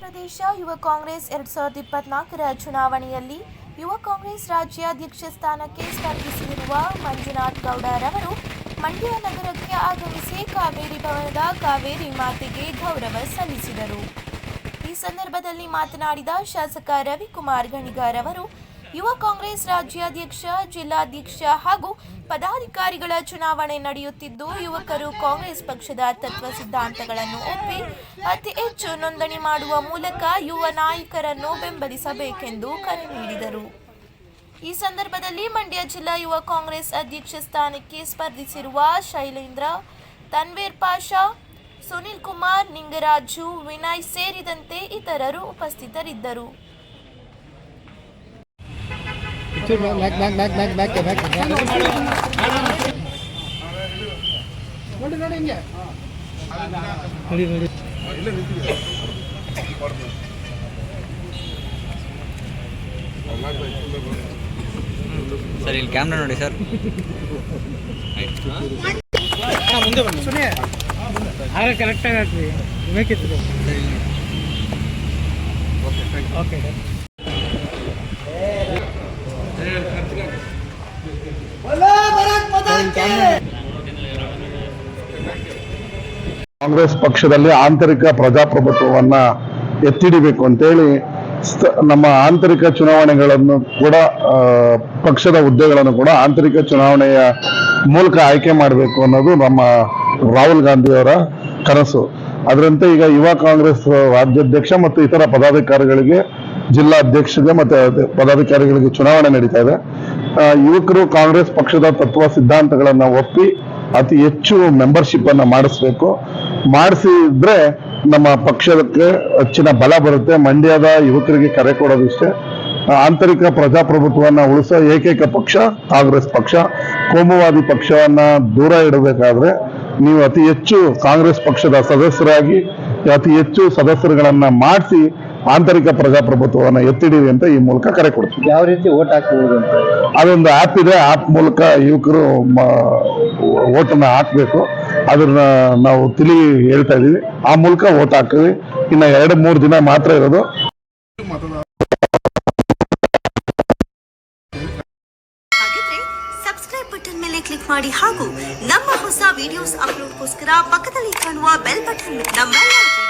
ಪ್ರದೇಶ, ಯುವ ಕಾಂಗ್ರೆಸ್ ಎರಡ್ ಸಾವಿರದ ಇಪ್ಪತ್ನಾಲ್ಕರ ಚುನಾವಣೆಯಲ್ಲಿ ಯುವ ಕಾಂಗ್ರೆಸ್ ರಾಜ್ಯಾಧ್ಯಕ್ಷ ಸ್ಥಾನಕ್ಕೆ ಸ್ಪರ್ಧಿಸಿರುವ ಮಂಜುನಾಥ್ ಗೌಡರವರು ಮಂಡ್ಯ ನಗರಕ್ಕೆ ಆಗಮಿಸಿ ಕಾವೇರಿ ಭವನದ ಕಾವೇರಿ ಮಾತೆಗೆ ಗೌರವ ಸಲ್ಲಿಸಿದರು. ಈ ಸಂದರ್ಭದಲ್ಲಿ ಮಾತನಾಡಿದ ಶಾಸಕ ರವಿಕುಮಾರ್ ಗಣಿಗಾರ್ ಅವರು ಯುವ ಕಾಂಗ್ರೆಸ್ ರಾಜ್ಯಾಧ್ಯಕ್ಷ, ಜಿಲ್ಲಾಧ್ಯಕ್ಷ ಹಾಗೂ ಪದಾಧಿಕಾರಿಗಳ ಚುನಾವಣೆ ನಡೆಯುತ್ತಿದ್ದು, ಯುವಕರು ಕಾಂಗ್ರೆಸ್ ಪಕ್ಷದ ತತ್ವ ಸಿದ್ಧಾಂತಗಳನ್ನು ಒಪ್ಪಿ, ಅತಿ ಹೆಚ್ಚು ನೋಂದಣಿ ಮಾಡುವ ಮೂಲಕ ಯುವ ನಾಯಕರನ್ನು ಬೆಂಬಲಿಸಬೇಕೆಂದು ಕರೆ ನೀಡಿದರು. ಈ ಸಂದರ್ಭದಲ್ಲಿ ಮಂಡ್ಯ ಜಿಲ್ಲಾ ಯುವ ಕಾಂಗ್ರೆಸ್ ಅಧ್ಯಕ್ಷ ಸ್ಥಾನಕ್ಕೆ ಸ್ಪರ್ಧಿಸಿರುವ ಶೈಲೇಂದ್ರ, ತನ್ವೀರ್ ಪಾಷಾ, ಸುನಿಲ್ ಕುಮಾರ್, ನಿಂಗರಾಜು, ವಿನಯ್ ಸೇರಿದಂತೆ ಇತರರು ಉಪಸ್ಥಿತರಿದ್ದರು. Back back back back back back ನೋಡಿ ನೋಡಿ ಹಿಂಗೆ. ನೋಡಿ ನೋಡಿ. ಸರ್ ಇಲ್ಲಿ ಕ್ಯಾಮ್ರಾ ನೋಡಿ ಸರ್. ಮುಂದೆ ಬನ್ನಿ. ಸುಮ್ಮನೆ ಆಗ ಕರೆಕ್ಟಾಗಿ ಹಾಕ್ರಿ. ಬೇಕಿತ್ತು ಓಕೆ ಕಾಂಗ್ರೆಸ್ ಪಕ್ಷದಲ್ಲಿ ಆಂತರಿಕ ಪ್ರಜಾಪ್ರಭುತ್ವವನ್ನ ಎತ್ತಿಡಿಬೇಕು ಅಂತೇಳಿ ನಮ್ಮ ಆಂತರಿಕ ಚುನಾವಣೆಗಳನ್ನು ಕೂಡ ಪಕ್ಷದ ಹುದ್ದೆಗಳನ್ನು ಕೂಡ ಆಂತರಿಕ ಚುನಾವಣೆಯ ಮೂಲಕ ಆಯ್ಕೆ ಮಾಡಬೇಕು ಅನ್ನೋದು ನಮ್ಮ ರಾಹುಲ್ ಗಾಂಧಿಯವರ ಕನಸು. ಅದರಂತೆ ಈಗ ಯುವ ಕಾಂಗ್ರೆಸ್ ರಾಜ್ಯಾಧ್ಯಕ್ಷ ಮತ್ತು ಇತರ ಪದಾಧಿಕಾರಿಗಳಿಗೆ ಜಿಲ್ಲಾ ಅಧ್ಯಕ್ಷರಿಗೆ ಮತ್ತೆ ಪದಾಧಿಕಾರಿಗಳಿಗೆ ಚುನಾವಣೆ ನಡೀತಾ ಇದೆ. ಯುವಕರು ಕಾಂಗ್ರೆಸ್ ಪಕ್ಷದ ತತ್ವ ಸಿದ್ಧಾಂತಗಳನ್ನ ಒಪ್ಪಿ ಅತಿ ಹೆಚ್ಚು ಮೆಂಬರ್ಶಿಪ್ ಅನ್ನ ಮಾಡಿಸ್ಬೇಕು. ಮಾಡಿಸಿದ್ರೆ ನಮ್ಮ ಪಕ್ಷಕ್ಕೆ ಹೆಚ್ಚಿನ ಬಲ ಬರುತ್ತೆ. ಮಂಡ್ಯದ ಯುವಕರಿಗೆ ಕರೆ ಕೊಡೋದಿಷ್ಟೇ ಆಂತರಿಕ ಪ್ರಜಾಪ್ರಭುತ್ವವನ್ನ ಉಳಿಸೋ ಏಕೈಕ ಪಕ್ಷ ಕಾಂಗ್ರೆಸ್ ಪಕ್ಷ. ಕೋಮುವಾದಿ ಪಕ್ಷವನ್ನ ದೂರ ಇಡಬೇಕಾದ್ರೆ ನೀವು ಅತಿ ಹೆಚ್ಚು ಕಾಂಗ್ರೆಸ್ ಪಕ್ಷದ ಸದಸ್ಯರಾಗಿ, ಅತಿ ಹೆಚ್ಚು ಸದಸ್ಯರುಗಳನ್ನ ಮಾಡಿಸಿ ಆಂತರಿಕ ಪ್ರಜಾಪ್ರಭುತ್ವವನ್ನು ಎತ್ತಿಡಿವಿ ಅಂತ ಈ ಮೂಲಕ ಕರೆ ಕೊಡ್ತೀವಿ. ಯಾವ ರೀತಿ ಓಟ್ ಹಾಕಬಹುದು ಅಂತ? ಅದೊಂದು ಆ್ಯಪ್ ಇದೆ ಆ್ಯಪ್ ಮೂಲಕ ಯುವಕರು ಓಟನ್ನು ಹಾಕಬೇಕು. ಅದನ್ನ ನಾವು ತಿಳಿ ಹೇಳ್ತಾ ಇದ್ದೀವಿ ಆ ಮೂಲಕ ಓಟ್ ಹಾಕ್ತೀವಿ. ಇನ್ನು ಎರಡು ಮೂರು ದಿನ ಮಾತ್ರ ಇರೋದು. ಸಬ್ಸ್ಕ್ರೈಬ್ ಬಟನ್ ಮೇಲೆ ಕ್ಲಿಕ್ ಮಾಡಿ ಹಾಗೂ ನಮ್ಮ ಹೊಸ ವಿಡಿಯೋಸ್ ಅಪ್ಲೋಡ್ಗೋಸ್ಕರ ಪಕ್ಕದಲ್ಲಿ ಕಾಣುವ ಬೆಲ್ ಬಟನ್ ನಮ್ಮೆಲ್ಲ ಲೈಕ್